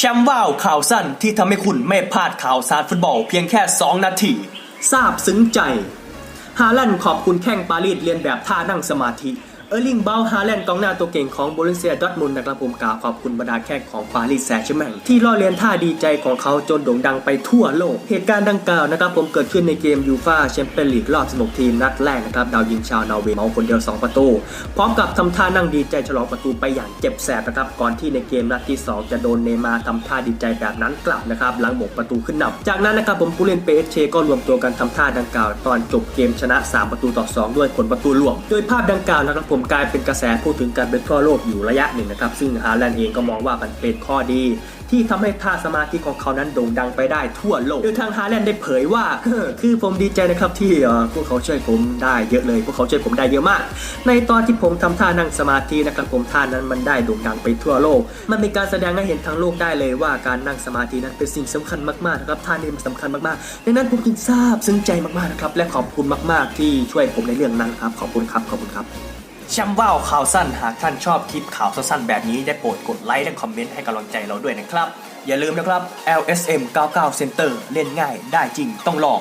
แชมป์ว่าวข่าวสั้นที่ทำให้คุณไม่พลาดข่าวสารฟุตบอลเพียงแค่ 2 นาทีทราบซึ้งใจ ฮาแลนขอบคุณแข้งปารีสเรียนแบบท่านั่งสมาธิ เออร์ลิงเบลฮาแลนด์กองหน้าตัวเก่งของโบรุเซียดอทมุนนะครับผมกล่าวขอบคุณบรรดาแข้งของปารีสแซงต์แชร์แมงที่ล่อเลียนท่าดีใจของเขาจนโด่งดังไปทั่วโลก เหตุการณ์ดังกล่าวนะครับผมเกิดขึ้นในเกมยูฟาแชมเปี้ยนลีกรอบ16ทีมนัดแรกนะครับดาวยิงชาวนอร์เวย์เมาคนเดียว 2 ประตู พร้อมกับทำท่านั่งดีใจฉลองประตูไปอย่างเจ็บแสบนะครับก่อนที่ในเกมนัดที่ 2 จะโดนเนมาทำท่าดีใจแบบนั้นกลับนะครับหลังบกประตูขึ้นนำจากนั้นนะครับผมผู้เล่นเปเชก็รวมตัวกันทำท่าดังกล่าว ตอนจบเกมชนะ 3 ประตูต่อ 2 ด้วยผลประตูรวม โดยภาพดังกล่าวนะครับผมมกลายเป็นกระแสพูดถึงกันเป็นทั่วโลกอยู่ระยะหนึ่งนะครับ ซึ่งฮาแลนด์เองก็มองว่ามันเป็นข้อดี ที่ทำให้ท่าสมาธิของเขานั้นโด่งดังไปได้ทั่วโลกโดยทางฮาแลนด์ได้เผยว่าคือผมดีใจนะครับที่พวกเขาช่วยผมได้เยอะเลย พวกเขาช่วยผมได้เยอะมาก ในตอนที่ผมทำท่านั่งสมาธินะครับผมท่านั้นมันได้โด่งดังไปทั่วโลก มันเป็นการแสดงให้เห็นทั้งโลกได้เลยว่าการนั่งสมาธินั้นเป็นสิ่งสำคัญมากๆนะครับท่านี้มันสำคัญมากๆดังนั้นผมจึงทราบซึ้งใจมากๆนะครับและขอบคุณมาก ๆ ที่ช่วยผมในเรื่องนั้นครับขอบคุณครับขอบคุณครับ ชมว่าวข่าวสั้นหากท่านชอบคลิปข่าวสั้นๆแบบนี้ได้โปรดกดไลค์และคอมเมนต์ให้กำลังใจเราด้วยนะครับ อย่าลืมนะครับ LSM 99 Center เล่นง่ายได้จริงต้องลอง